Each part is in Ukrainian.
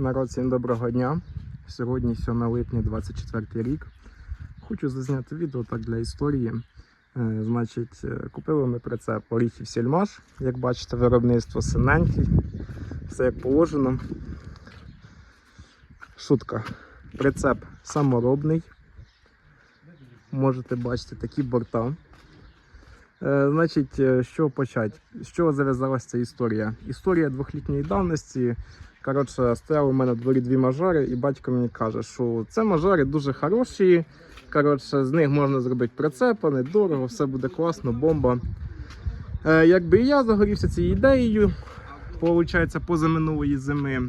Народ, всім доброго дня. Сьогодні 7 липня 24 рік. Хочу зазняти відео так для історії. Е, Значить, е, купили ми прицеп Оріхів Сільмаш. Як бачите, виробництво синенький. Все як положено. Шутка. Прицеп саморобний. Можете бачити такі борта. Е, Значить, е, чого почати? З чого зав'язалася ця історія? Історія двохлітньої давності. Коротше, стояли у мене в дворі дві мажори, і батько мені каже, що це мажори дуже хороші. Коротше, з них можна зробити прицепа, недорого, все буде класно, бомба. Е, якби і я загорівся цією ідеєю, Получається, позаминулої зими.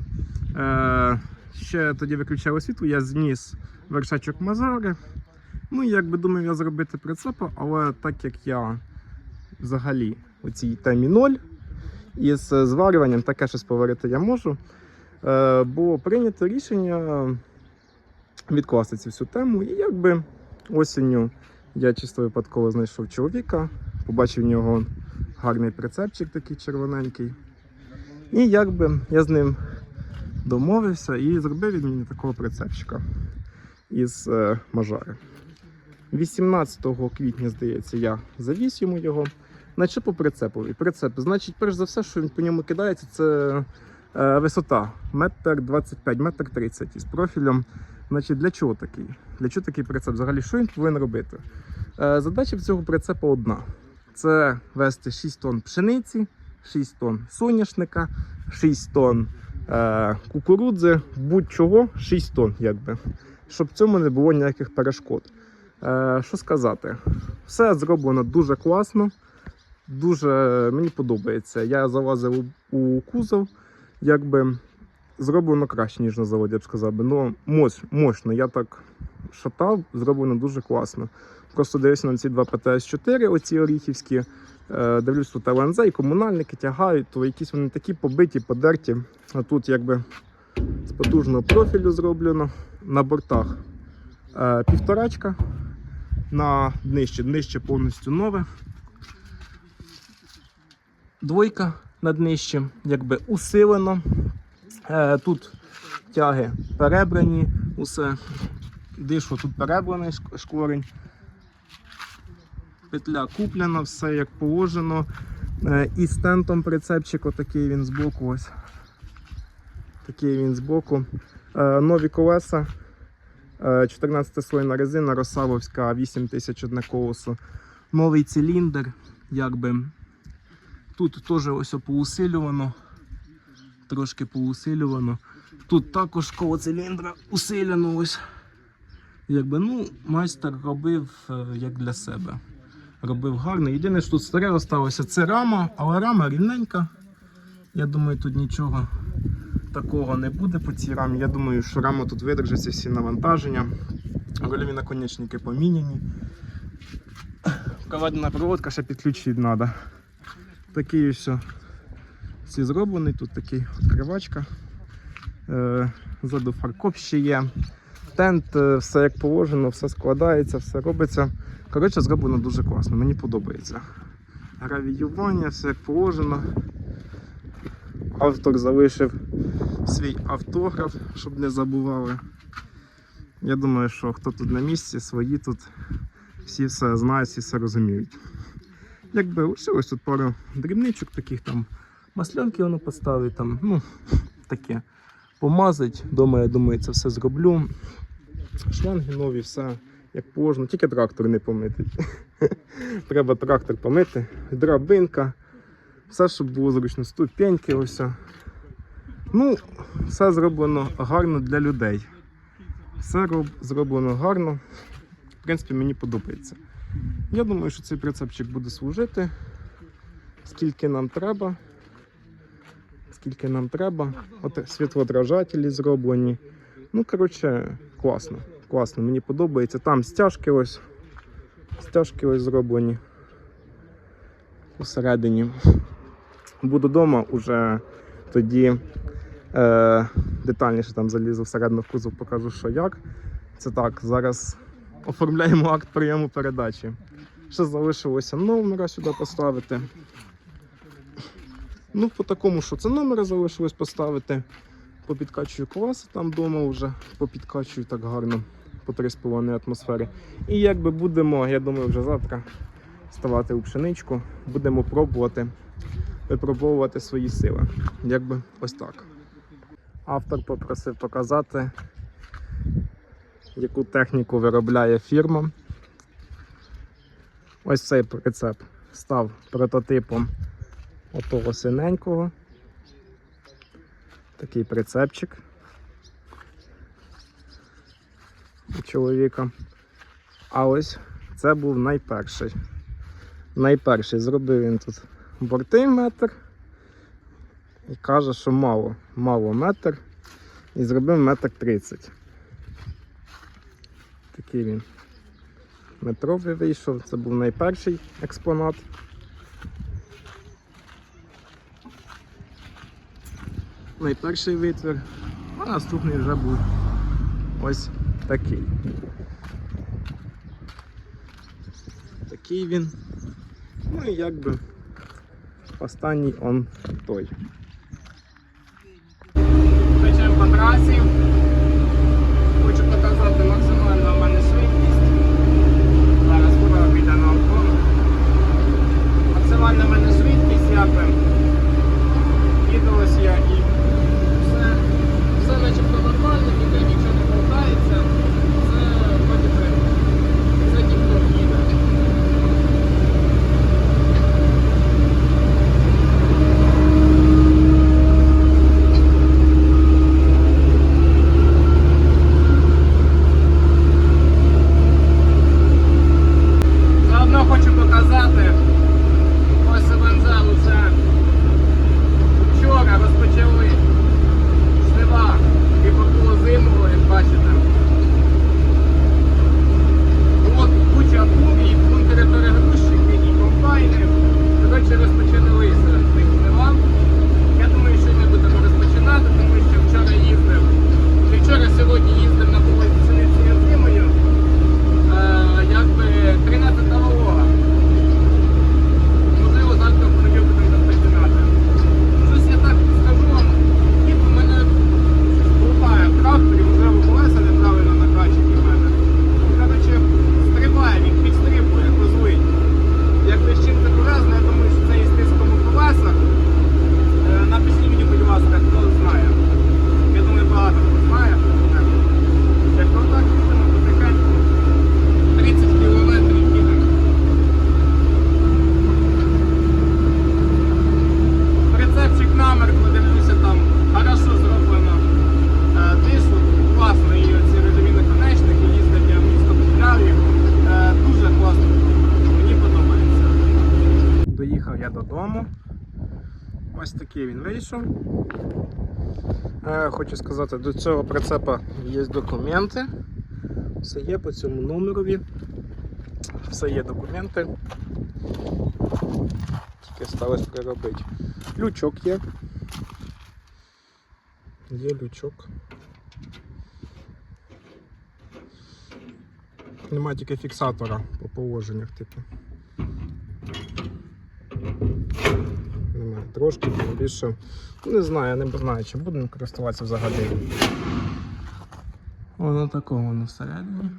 Ще тоді виключали світло, я зніс вершачок мажори. Ну, якби думав я зробити прицепа, але так як я взагалі у цій темі ноль, із е, зварюванням таке щось поварити я можу. Е, було прийнято рішення відкласти цю всю тему. І якби осінню я чисто випадково знайшов чоловіка, побачив в нього гарний прицепчик такий червоненький. І якби я з ним домовився і зробив він мені такого прицепчика із е, мажари. 18 квітня, здається, я завіз йому його. Значить, по прицепові. Прицеп, значить, перш за все, що він по ньому кидається, це е, висота метр 25, метр 30 із профілем. Значить, для чого такий? Для чого такий прицеп? Взагалі, що він повинен робити? Е, задача цього прицепа одна: це вести 6 тонн пшениці, 6 тонн соняшника, 6 тонн е, кукурудзи, будь-чого, 6 тонн, якби. Щоб цьому не було ніяких перешкод. Е, що сказати? Все зроблено дуже класно. Дуже мені подобається. Я залазив у, кузов, якби зроблено краще, ніж на заводі, я б сказав би. Ну, мощ, мощно. Я так шатав, зроблено дуже класно. Просто дивлюся на ці два ПТС-4, оці оріхівські. Е, дивлюсь, тут ЛНЗ і комунальники тягають, то якісь вони такі побиті, подерті. А тут якби з потужного профілю зроблено. На бортах е, півторачка, на днище, днище повністю нове. Двойка над днищем, якби усилено. Е, тут тяги перебрані, усе. Дишло тут перебраний шк- шкворень. Петля куплена, все як положено. Е, і з тентом прицепчик, отакий він збоку. Ось. Такий він збоку. Е, нові колеса. Е, 14 слойна резина, Росавовська 8001 колесо. Новий циліндр, якби. Тут теж ось поусилювано. Трошки поусилювано. Тут також коло циліндра усилено ось. Якби, ну, майстер робив е, як для себе. Робив гарно. Єдине, що тут старе залишилося, це рама, але рама рівненька. Я думаю, тут нічого такого не буде по цій рамі. Я думаю, що рама тут видержиться всі навантаження. Рольові наконечники поміняні. Проведена проводка, ще підключити треба. Такий ось всі зроблений, тут такий відкривачка. Е, ззаду фаркоп ще є. Тент, е, все як положено, все складається, все робиться. Коротше, зроблено дуже класно, мені подобається. Гравіювання, все як положено. Автор залишив свій автограф, щоб не забували. Я думаю, що хто тут на місці, свої тут всі все знають, всі все розуміють. Якби лишилось тут пару дрібничок, таких там маслянки воно поставить, там, ну, таке. Помазать. Дома, я думаю, це все зроблю. Шланги нові, все як положено, тільки трактор не помити. Треба трактор помити, драбинка, все, щоб було зручно, ступеньки ось. Ну, все зроблено гарно для людей. Все роб- зроблено гарно. В принципі, мені подобається. Я думаю, що цей прицепчик буде служити. Скільки нам треба. Скільки нам треба. От світлоотражателі зроблені. Ну, коротше, класно. Класно, мені подобається. Там стяжки ось. Стяжки ось зроблені. Усередині. Буду вдома уже тоді е, детальніше там залізу всередину в кузов, покажу, що як. Це так, зараз оформляємо акт прийому передачі. Ще залишилося номера сюди поставити. Ну, по такому, що це номера залишилось поставити. попідкачую колеса там вдома вже, попідкачую так гарно по 3,5 атмосфери. І якби будемо, я думаю, вже завтра ставати у пшеничку, будемо пробувати випробовувати свої сили. Якби ось так. Автор попросив показати, яку техніку виробляє фірма. Ось цей прицеп став прототипом отого синенького. Такий прицепчик у чоловіка. А ось це був найперший. Найперший зробив він тут борти метр і каже, що мало, мало метр. І зробив метр тридцять. Такий він метровий вийшов. Це був найперший експонат. Найперший витвір, а наступний вже був ось такий. Такий він. Ну і якби останній он той. Печемо по трасі. Хочу показати максимально в мене швидкість. Зараз скоро піде на обгон. Максимальна на мене швидкість, я Їду кидалась я і все, все начебто нормально, ніде нічого не болтається. Це вроді би це ніхто їде. Заодно хочу показати, ось Вензел уже вчора розпочали жнива і було зимового, як бачите. От куча фурій, бункери перегрузчики і комбайни. Коротше, розпочали цих жнива. Я думаю, що ми будемо розпочинати, тому що вчора їздив. Не вчора, сьогодні їздив на полі пшениці зимою. Е, якби 13 волога. Можливо, завтра в понеділок будемо розпочинати. Щось я так скажу вам, ніби в мене щось крутає в тракторі, можливо, колеса неправильно накачані в мене. Ну, Коротше, стрибає, він підстрибує, козлий. Якби з чим це пов'язано, я думаю, що це із тиском у колесах. Е, Напишіть мені, будь ласка, хто знає. Я думаю, багато хто знає. Якщо так, їдемо потихеньку. 30 кілометрів їдемо. Прицепчик намеркло, дивлюся там, хорошо зроблено. Е, Дишло, класно, і ці режимі наконечники, їздив я місто купляв їх. Е, Дуже класно, мені подобається. Доїхав я додому. Ось такий він вийшов. Е, Хочу сказати, до цього прицепа є документи. Все є по цьому номерові. Все є документи. Тільки сталося переробити. Лючок є. Є лючок. Немає тільки фіксатора по положеннях, типу. Трошки, більше. Ну, Не знаю, не знаю, чи будемо користуватися взагалі. Воно такого воно всередині.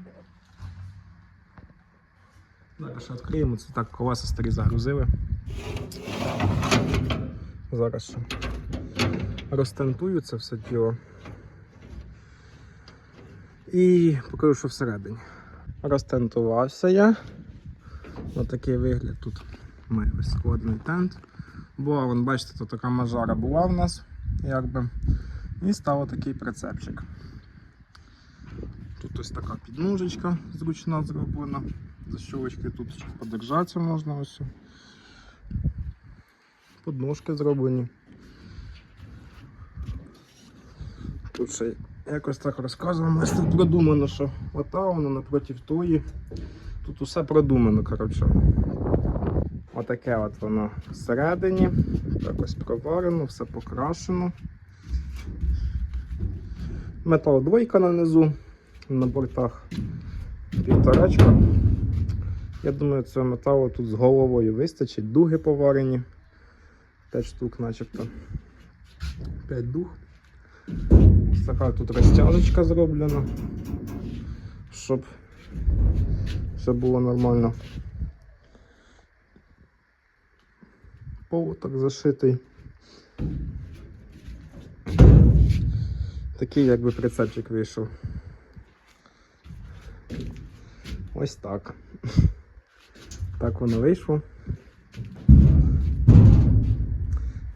Зараз ще відкриємо, це так колеса старі загрузили. Зараз ще розтентую це все діло. І покажу, що всередині. Розтентувався я. Ось такий вигляд тут має ось складений тент. Була, вон, бачите, тут така мажара була в нас, якби. І став такий прицепчик. Тут ось така підножечка зручна зроблена. Защолочки тут подержатися можна ось. Подножки зроблені. Тут ще якось так розказуємо, тут продумано, що ота воно напроти тої. Тут усе продумано, коротше. Отаке от воно всередині. Так ось проварено, все покрашено. Метал двойка на низу, на бортах півторачка. Я думаю, цього металу тут з головою вистачить. Дуги поварені. 5 штук начебто. 5 дуг. Ось така тут розтяжечка зроблена, щоб все було нормально. Пол зашитий. Такий якби прицепчик вийшов. Ось так. Так воно вийшло.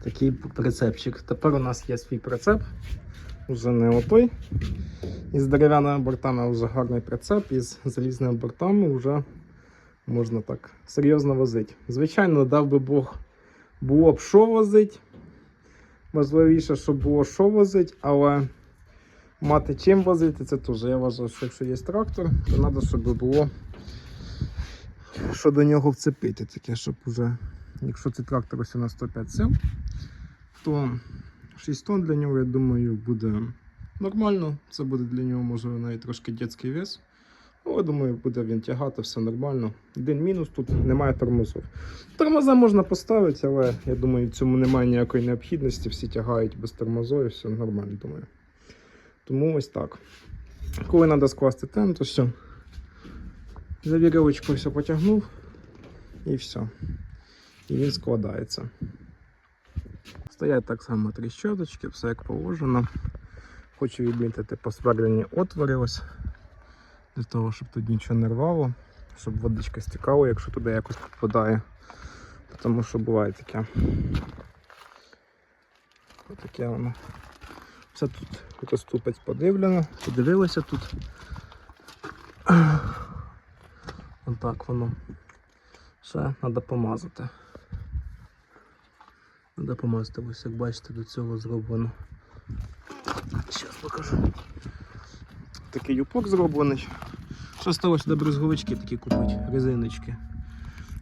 Такий прицепчик. Тепер у нас є свій прицеп. Уже не отой. Із дерев'яними бортами вже гарний прицеп, із залізними бортами вже можна так серйозно возити. Звичайно, дав би Бог було б що возити. Важливіше, щоб було що возити, але мати чим возити, це теж. Я вважаю, що якщо є трактор, то треба, щоб було що до нього вцепити. Таке, щоб уже, якщо цей трактор ось на 105 сил, то 6 тонн для нього, я думаю, буде нормально. Це буде для нього, може, навіть трошки дитячий вес. Але думаю, буде він тягати, все нормально. Один мінус тут немає тормозів. Тормоза можна поставити, але я думаю, в цьому немає ніякої необхідності. Всі тягають без тормозів, і все нормально, думаю. Тому ось так. Коли треба скласти тем, то все. За вірьовочку все потягнув і все. І він складається. Стоять так само три щоточки, все як положено. Хочу відмітити посверлені отвори ось. Для того, щоб тут нічого не рвало, щоб водичка стікала, якщо туди якось попадає. Тому що буває таке. Отаке воно. Все тут роступець подивлено, подивилися тут. Отак воно. Ще треба помазати. Треба помазати, ось як бачите, до цього зроблено. Зараз покажу. Такий юпок зроблений. Що сталося де брезговички такі купити, резиночки.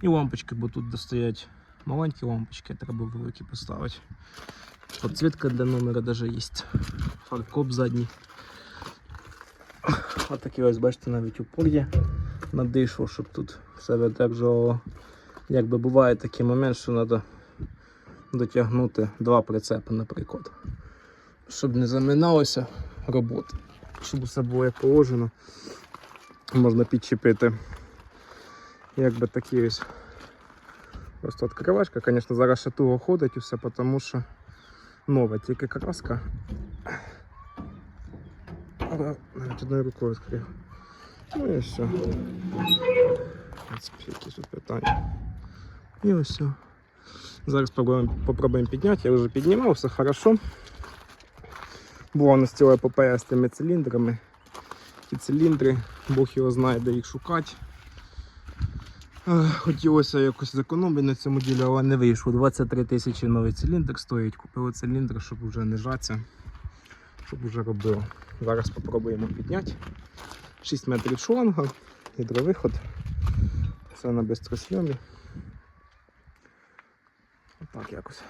І лампочки, бо тут достоять маленькі лампочки, треба великі поставити. Подсвітка для номера даже є. Фаркоп задній. Ось такий ось, бачите, навіть упор є на дишу, щоб тут все видержувало. Якби буває такий момент, що треба дотягнути два прицепи, наприклад. Щоб не заминалося робота. Щоб усе було як положено. Можна підчепити. Якби такі ось. Просто відкривашка, звісно, зараз ще туго ходить і все, тому що нове, тільки краска. Але навіть одною рукою відкрив. Ну і все. В принципі, якісь тут питання. І ось все. Зараз попробуємо, попробуємо підняти. Я вже піднімав, все хорошо. Була у нас ціла епопея з тими циліндрами. Ті циліндри, Бог його знає, де їх шукати. Е, Хотілося якось зекономити на цьому ділі, але не вийшло. 23 тисячі новий циліндр стоїть. Купили циліндр, щоб вже не жатися, щоб вже робило. Зараз спробуємо підняти. 6 метрів шланга, гідровиход. Все на безтросйомі. Отак якось.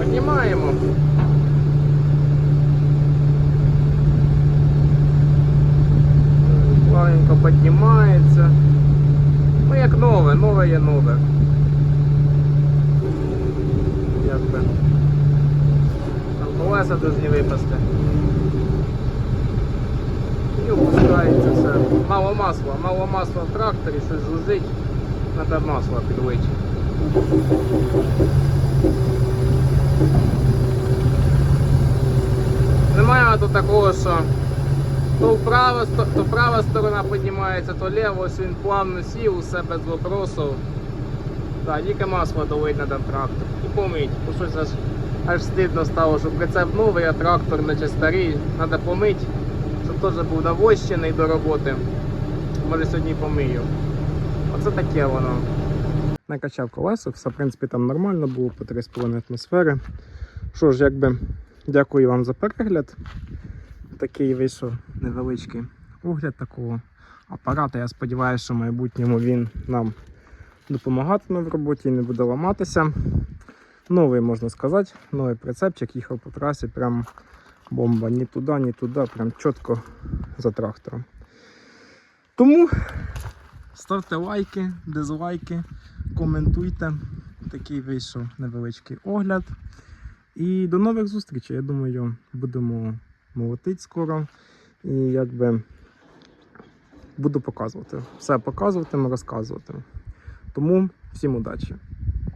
Піднімаємо. Плавненько піднімається. Ну як нове, нове є нове. Якби. Там колеса повинні випасти. І опускається все. Мало масла, мало масла в тракторі, щось жужить. Треба масло підлити. Немає тут такого, що то права, сто- то права сторона піднімається, то ліва, ось він плавно сів, усе без вопросів. Так, тільки масло долить в трактор. І помить. Бо щось аж, аж стидно стало, що прицеп новий, а трактор наче старий. Треба помити, щоб теж був навощений до роботи. Може сьогодні помию. Оце таке воно. Накачав колеса, все в принципі там нормально було по 3,5 атмосфери. Що ж, якби дякую вам за перегляд. Такий вийшов невеличкий огляд такого апарата. Я сподіваюся, що в майбутньому він нам допомагатиме в роботі і не буде ламатися. Новий, можна сказати, новий прицепчик їхав по трасі, прям бомба. Ні туди, ні туди, прям чітко за трактором. Тому ставте лайки, дизлайки, коментуйте. Такий вийшов невеличкий огляд. І до нових зустрічей. Я думаю, будемо молотити скоро. І якби буду показувати. Все показуватиму, розказувати. Тому всім удачі!